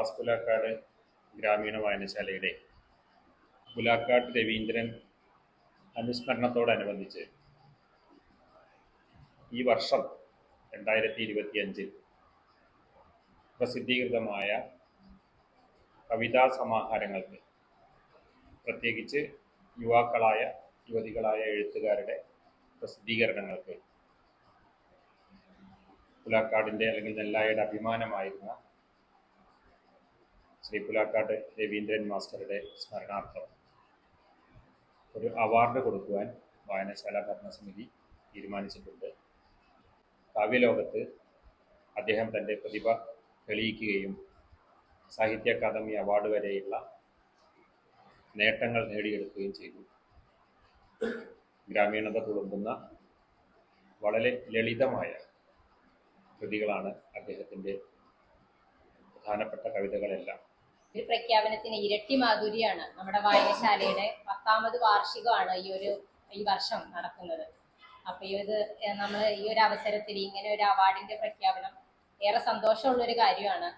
നവാസ് പുലാക്കാട് ഗ്രാമീണ വായനശാലയുടെ പുലാക്കാട് രവീന്ദ്രൻ അനുസ്മരണത്തോടനുബന്ധിച്ച് ഈ വർഷം രണ്ടായിരത്തി ഇരുപത്തിയഞ്ചിൽ പ്രസിദ്ധീകൃതമായ കവിതാ സമാഹാരങ്ങൾക്ക് പ്രത്യേകിച്ച് യുവാക്കളായ യുവതികളായ എഴുത്തുകാരുടെ പ്രസിദ്ധീകരണങ്ങൾക്ക് പുലാക്കാടിന്റെ അല്ലെങ്കിൽ നെല്ലായുടെ അഭിമാനമായിരുന്ന ശ്രീ പുലാക്കാട്ട് രവീന്ദ്രൻ മാസ്റ്ററുടെ സ്മരണാർത്ഥം. ഒരു അവാർഡ് കൊടുക്കുവാൻ വായനശാല ഭരണസമിതി തീരുമാനിച്ചിട്ടുണ്ട്. കാവ്യലോകത്ത് അദ്ദേഹം തന്റെ പ്രതിഭ തെളിയിക്കുകയും സാഹിത്യ അക്കാദമി അവാർഡ് വരെയുള്ള നേട്ടങ്ങൾ നേടിയെടുക്കുകയും ചെയ്തു. ഗ്രാമീണത തുളുമ്പുന്ന വളരെ ലളിതമായ കൃതികളാണ് അദ്ദേഹത്തിന്റെ പ്രധാനപ്പെട്ട കവിതകളെല്ലാം. ഒരു പ്രഖ്യാപനത്തിന് ഇരട്ടി മാധുര്യാണ് നമ്മുടെ വായനശാലയുടെ പത്താമത് വാർഷികമാണ് ഈ ഒരു ഈ വർഷം നടക്കുന്നത്. അപ്പൊ ഇത് നമ്മൾ ഈ ഒരു അവസരത്തിൽ ഇങ്ങനെ ഒരു അവാർഡിന്റെ പ്രഖ്യാപനം ഏറെ സന്തോഷമുള്ള ഒരു കാര്യമാണ്.